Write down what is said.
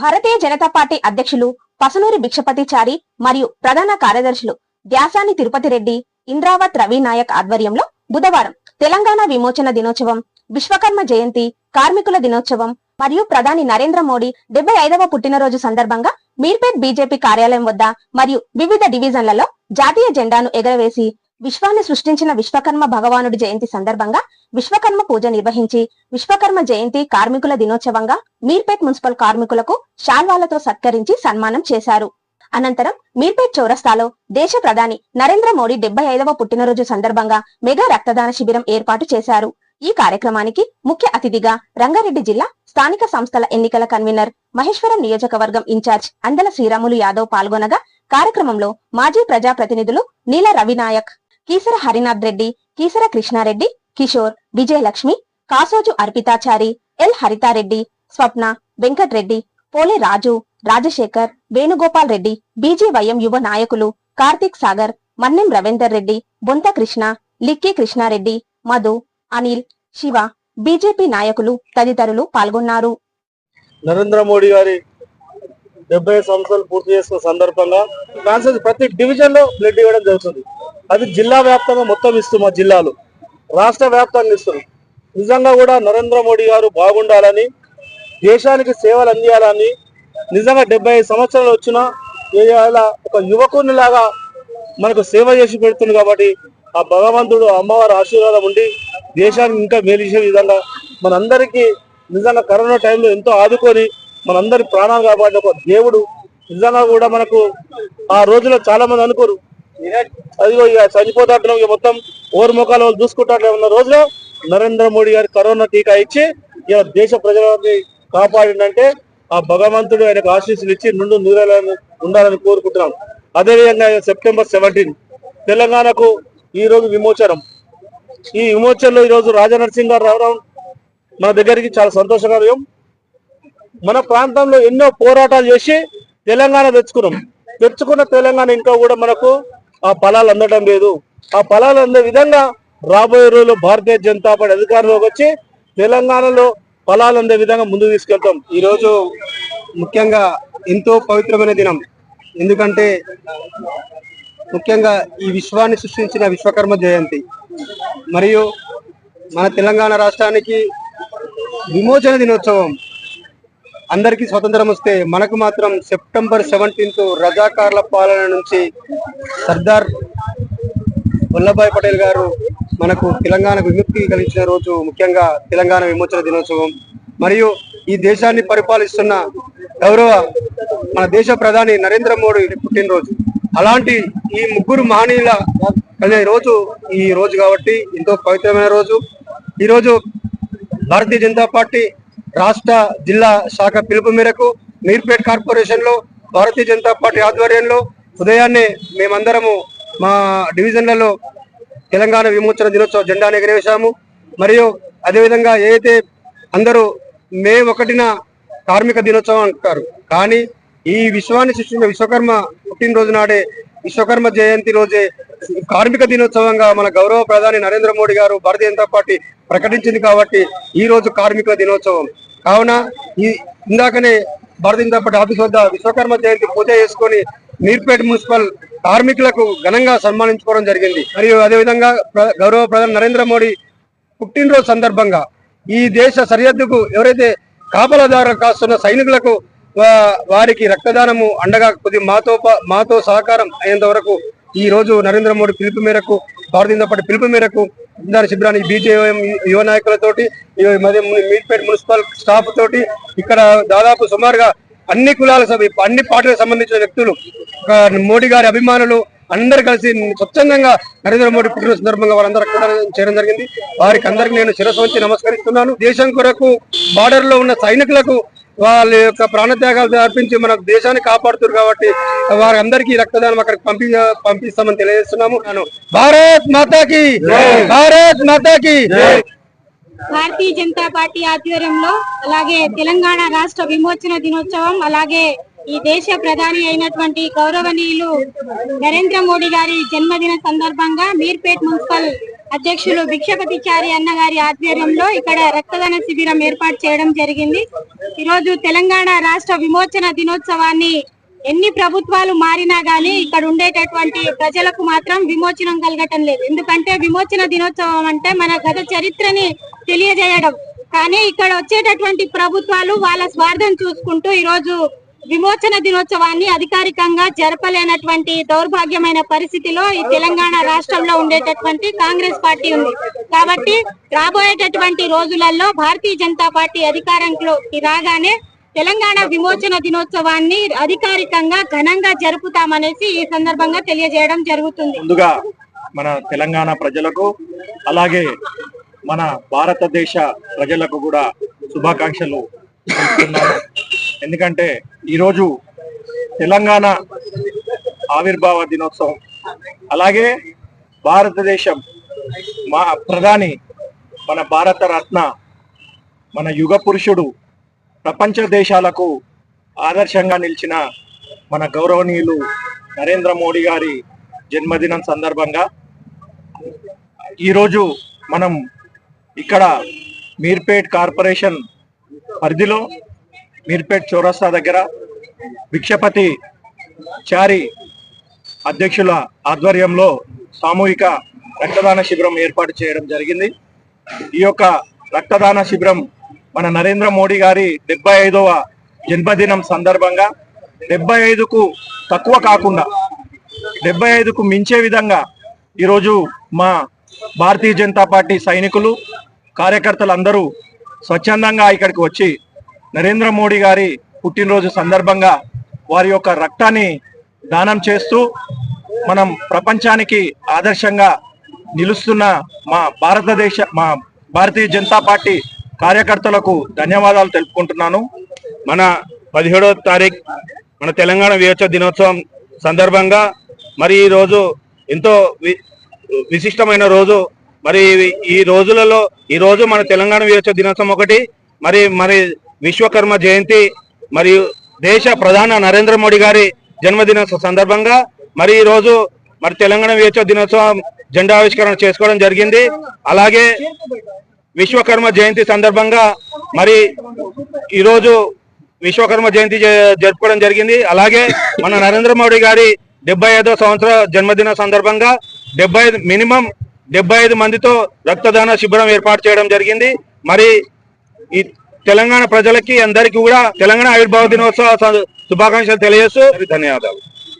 Bharatiya Janata party అధ్యక్షులు పసనూరి భిక్షపతిచారి మరియు ప్రధాన కార్యదర్శులు ద్యాసాని తిరుపతి రెడ్డి ఇంద్రావత్ రవి నాయక్ ఆధ్వర్యంలో బుధవారం తెలంగాణ విమోచన దినోత్సవం విశ్వకర్మ జయంతి కార్మికుల దినోత్సవం మరియు ప్రధాని నరేంద్ర మోడీ డెబ్బై ఐదవ పుట్టినరోజు సందర్భంగా మీర్పేట్ బీజేపీ కార్యాలయం వద్ద మరియు వివిధ డివిజన్లలో జాతీయ జెండాను ఎగరవేసి విశ్వాన్ని సృష్టించిన విశ్వకర్మ భగవానుడి జయంతి సందర్భంగా విశ్వకర్మ పూజ నిర్వహించి విశ్వకర్మ జయంతి కార్మికుల దినోత్సవంగా మీర్పేట్ మున్సిపల్ కార్మికులకు శాల్వాలతో సత్కరించి సన్మానం చేశారు. అనంతరం మీర్పేట్ చౌరస్తాలో దేశ ప్రధాని నరేంద్ర మోడీ డెబ్బై ఐదవ పుట్టినరోజు సందర్భంగా మెగా రక్తదాన శిబిరం ఏర్పాటు చేశారు. ఈ కార్యక్రమానికి ముఖ్య అతిథిగా రంగారెడ్డి జిల్లా స్థానిక సంస్థల ఎన్నికల కన్వీనర్ మహేశ్వరం నియోజకవర్గం ఇన్ఛార్జ్ అందల శ్రీరాములు యాదవ్ పాల్గొనగా కార్యక్రమంలో మాజీ ప్రజాప్రతినిధులు నీల రవినాయక్ కీసర హరినాథ్ రెడ్డి కీసర కృష్ణారెడ్డి కిషోర్ విజయలక్ష్మి కాసోజు అర్పితాచారి ఎల్ హరితారెడ్డి స్వప్న వెంకట్రెడ్డి పోలే రాజు రాజశేఖర్ వేణుగోపాల్ రెడ్డి బీజేవైఎం యువ నాయకులు కార్తీక్ సాగర్ మన్నెం రవీందర్ రెడ్డి బొంత కృష్ణ లిక్కి కృష్ణారెడ్డి మధు అనిల్ శివ బీజేపీ నాయకులు తదితరులు పాల్గొన్నారు. నరేంద్ర మోడీ గారి డెబ్బై సంవత్సరాలు పూర్తి చేసుకున్న సందర్భంగా కాన్సెన్స్ ప్రతి డివిజన్లో బ్లడ్ ఇవ్వడం జరుగుతుంది. అది జిల్లా వ్యాప్తంగా మొత్తం ఇస్తుంది మా జిల్లాలో. రాష్ట్ర వ్యాప్తంగా ఇస్తుంది. నిజంగా కూడా నరేంద్ర మోడీ గారు బాగుండాలని దేశానికి సేవలు అందియాలని నిజంగా డెబ్బై ఐదు సంవత్సరాలు వచ్చినా ఇవాళ ఒక యువకుని లాగా మనకు సేవ చేసి పెడుతుంది కాబట్టి ఆ భగవంతుడు అమ్మవారి ఆశీర్వాదం ఉండి దేశానికి ఇంకా మేలు చేసే విధంగా మనందరికీ నిజంగా కరోనా టైంలో ఎంతో ఆదుకొని మనందరి ప్రాణాలు కాపాడిన ఒక దేవుడు. నిజంగా కూడా మనకు ఆ రోజులో చాలా మంది అనుకోరు. అదిగో ఇక చనిపోతాడు ఇక మొత్తం ఓరు ముఖాలు వాళ్ళు ఉన్న రోజులో నరేంద్ర మోడీ గారి కరోనా టీకా ఇచ్చి ఇలా దేశ ప్రజలని కాపాడిందంటే ఆ భగవంతుడు ఆయనకు ఆశీస్సులు ఇచ్చి నుండు నూరేళ్ళని ఉండాలని కోరుకుంటున్నాం. అదేవిధంగా సెప్టెంబర్ సెవెంటీన్ తెలంగాణకు ఈ రోజు విమోచనం. ఈ విమోచనలో ఈ రోజు రాజనరసింహ గారు రావడం మన దగ్గరికి చాలా సంతోషకరం. మన ప్రాంతంలో ఎన్నో పోరాటాలు చేసి తెలంగాణ తెచ్చుకున్నాం. తెచ్చుకున్న తెలంగాణ ఇంకా కూడా మనకు ఆ ఫలాలు అందడం లేదు. ఆ ఫలాలు అందే విధంగా రాబోయే రోజుల్లో భారతీయ జనతా పార్టీ అధికారంలోకి వచ్చి తెలంగాణలో ఫలాలు అందే విధంగా ముందుకు తీసుకెళ్తాం. ఈరోజు ముఖ్యంగా ఎంతో పవిత్రమైన దినం. ఎందుకంటే ముఖ్యంగా ఈ విశ్వాన్ని సృష్టించిన విశ్వకర్మ జయంతి. మరియు మన తెలంగాణ రాష్ట్రానికి విమోచన దినోత్సవం. అందరికీ స్వతంత్రం వస్తే మనకు మాత్రం సెప్టెంబర్ సెవెంటీన్త్ రజాకార్ల పాలన నుంచి సర్దార్ వల్లభాయ్ పటేల్ గారు మనకు తెలంగాణ విముక్తి కలిగించిన రోజు ముఖ్యంగా తెలంగాణ విమోచన దినోత్సవం. మరియు ఈ దేశాన్ని పరిపాలిస్తున్న గౌరవ మన దేశ ప్రధాని నరేంద్ర మోడీ పుట్టినరోజు. అలాంటి ఈ ముగ్గురు మహనీయుల కలిగిన రోజు ఈ రోజు కాబట్టి ఎంతో పవిత్రమైన రోజు. ఈ రోజు భారతీయ జనతా పార్టీ రాష్ట్ర జిల్లా శాఖ పిలుపు మేరకు మీర్పేట్ కార్పొరేషన్లో భారతీయ జనతా పార్టీ ఆధ్వర్యంలో ఉదయాన్నే మేమందరము మా డివిజన్లలో తెలంగాణ విమోచన దినోత్సవ జెండాను ఎగరవేశాము. మరియు అదేవిధంగా ఏదైతే అందరూ మే ఒకటిన కార్మిక దినోత్సవం అంటారు కానీ ఈ విశ్వాన్ని సృష్టించిన విశ్వకర్మ పుట్టినరోజు నాడే విశ్వకర్మ జయంతి రోజే కార్మిక దినోత్సవంగా మన గౌరవ ప్రధాని నరేంద్ర మోడీ గారు భారతీయ జనతా పార్టీ ప్రకటించింది కాబట్టి ఈ రోజు కార్మికుల దినోత్సవం. కావున ఈ ఇందాకనే భారతీయ జనతా పార్టీ ఆఫీస్ వద్ద విశ్వకర్మ జయంతి పూజ చేసుకొని మీర్పేట్ మున్సిపల్ కార్మికులకు ఘనంగా సన్మానించుకోవడం జరిగింది. మరియు అదేవిధంగా గౌరవ ప్రధాని నరేంద్ర మోడీ పుట్టినరోజు సందర్భంగా ఈ దేశ సరిహద్దుకు ఎవరైతే కాపలాదారు కాస్తున్న సైనికులకు వారికి రక్తదానము అండగా కొద్ది మాతో ప- మాతో సహకారం అయ్యేంత వరకు ఈ రోజు నరేంద్ర మోడీ పిలుపు మేరకు భారతీయ జనతా పార్టీ పిలుపు మేరకు రక్తదాన శిబిరాన్ని బీజేఎం యువ నాయకులతోటి ఈ మధ్య మున్సిపల్ స్టాఫ్ తోటి ఇక్కడ దాదాపు సుమారుగా అన్ని కులాల సభ అన్ని పార్టీలకు సంబంధించిన వ్యక్తులు మోడీ గారి అభిమానులు అందరు కలిసి స్వచ్ఛందంగా నరేంద్ర మోడీ పుట్టిన సందర్భంగా వారందరూ చేయడం జరిగింది. వారికి అందరికి నేను శిరస్సు నమస్కరిస్తున్నాను. దేశం కొరకు బార్డర్లో ఉన్న సైనికులకు వాళ్ళ యొక్క ప్రాణత్యాగాలు అర్పించి మన దేశాన్ని కాపాడుతున్నారు కాబట్టి వారందరికీ రక్తదానం అక్కడికి పంపి పంపిస్తామని తెలియజేస్తున్నాము. నేను భారత్ మాతాకి భారత్ మాతాకి. భారతీయ జనతా పార్టీ ఆధ్వర్యంలో అలాగే తెలంగాణ రాష్ట్ర విమోచన దినోత్సవం అలాగే ఈ దేశ ప్రధాని అయినటువంటి గౌరవనీయులు నరేంద్ర మోడీ గారి జన్మదిన సందర్భంగా మీర్పేట్ మున్సిపల్ అధ్యక్షులు భిక్షపతిచారి అన్నగారి ఆధ్వర్యంలో ఇక్కడ రక్తదాన శిబిరం ఏర్పాటు చేయడం జరిగింది. ఈరోజు తెలంగాణ రాష్ట్ర విమోచన దినోత్సవాన్ని ఎన్ని ప్రభుత్వాలు మారినా గానీ ఇక్కడ ఉండేటటువంటి ప్రజలకు మాత్రం విమోచనం కలగటం లేదు. ఎందుకంటే విమోచన దినోత్సవం అంటే మన గత చరిత్రని తెలియజేయడం. కానీ ఇక్కడ వచ్చేటటువంటి ప్రభుత్వాలు వాళ్ళ స్వార్థం చూసుకుంటూ ఈరోజు విమోచన దినోత్సవాన్ని అధికారికంగా జరపలేనటువంటి దౌర్భాగ్యమైన పరిస్థితిలో ఈ తెలంగాణ రాష్ట్రంలో ఉండేటటువంటి కాంగ్రెస్ పార్టీ ఉంది. కాబట్టి రాబోయేటటువంటి రోజులలో భారతీయ జనతా పార్టీ అధికారంలోకి రాగానే తెలంగాణ విమోచన దినోత్సవాన్ని అధికారికంగా ఘనంగా జరుపుతామనేసి ఈ సందర్భంగా తెలియజేయడం జరుగుతుంది. ముందుగా మన తెలంగాణ ప్రజలకు అలాగే మన భారతదేశ ప్రజలకు కూడా శుభాకాంక్షలు ఎందుకంటే ఈరోజు తెలంగాణ ఆవిర్భావ దినోత్సవం. అలాగే భారతదేశం మా ప్రధాని మన భారత రత్న మన యుగ పురుషుడు ప్రపంచ దేశాలకు ఆదర్శంగా నిలిచిన మన గౌరవనీయులు నరేంద్ర మోడీ గారి జన్మదినం సందర్భంగా ఈరోజు మనం ఇక్కడ మీర్పేట్ కార్పొరేషన్ పరిధిలో మీర్పేట్ చౌరస్తా దగ్గర భిక్షపతి చారి అధ్యక్షుల ఆధ్వర్యంలో సామూహిక రక్తదాన శిబిరం ఏర్పాటు చేయడం జరిగింది. ఈ యొక్క రక్తదాన శిబిరం మన నరేంద్ర మోడీ గారి డెబ్బై ఐదవ జన్మదినం సందర్భంగా డెబ్బై ఐదుకు తక్కువ కాకుండా డెబ్బై ఐదుకు మించే విధంగా ఈరోజు మా భారతీయ జనతా పార్టీ సైనికులు కార్యకర్తలు అందరూ స్వచ్ఛందంగా ఇక్కడికి వచ్చి నరేంద్ర మోడీ గారి పుట్టినరోజు సందర్భంగా వారి యొక్క రక్తాన్ని దానం చేస్తూ మనం ప్రపంచానికి ఆదర్శంగా నిలుస్తున్న మా భారతదేశ మా భారతీయ జనతా పార్టీ కార్యకర్తలకు ధన్యవాదాలు తెలుపుకుంటున్నాను. మన పదిహేడవ తారీఖు మన తెలంగాణ వివేచ దినోత్సవం సందర్భంగా మరి ఈ రోజు ఎంతో వి- విశిష్టమైన రోజు. మరి ఈ రోజులలో ఈరోజు మన తెలంగాణ వివేచ దినోత్సవం ఒకటి. మరి మరి విశ్వకర్మ జయంతి మరియు దేశ ప్రధాన నరేంద్ర మోడీ గారి జన్మదిన సందర్భంగా మరి ఈరోజు మరి తెలంగాణ విమోచన దినోత్సవం జెండా ఆవిష్కరణ చేసుకోవడం జరిగింది. అలాగే విశ్వకర్మ జయంతి సందర్భంగా మరి ఈరోజు విశ్వకర్మ జయంతి జ- జరుపుకోవడం జరిగింది. అలాగే మన నరేంద్ర మోడీ గారి డెబ్బై ఐదో సంవత్సర జన్మదిన సందర్భంగా డెబ్బై ఐదు మినిమం డెబ్బై ఐదు మందితో రక్తదాన శిబిరం ఏర్పాటు చేయడం జరిగింది. మరి ఈ తెలంగాణ ప్రజలకి అందరికీ కూడా తెలంగాణ ఆవిర్భావ దినోత్సవ శుభాకాంక్షలు తెలియజేస్తూ ధన్యవాదాలు.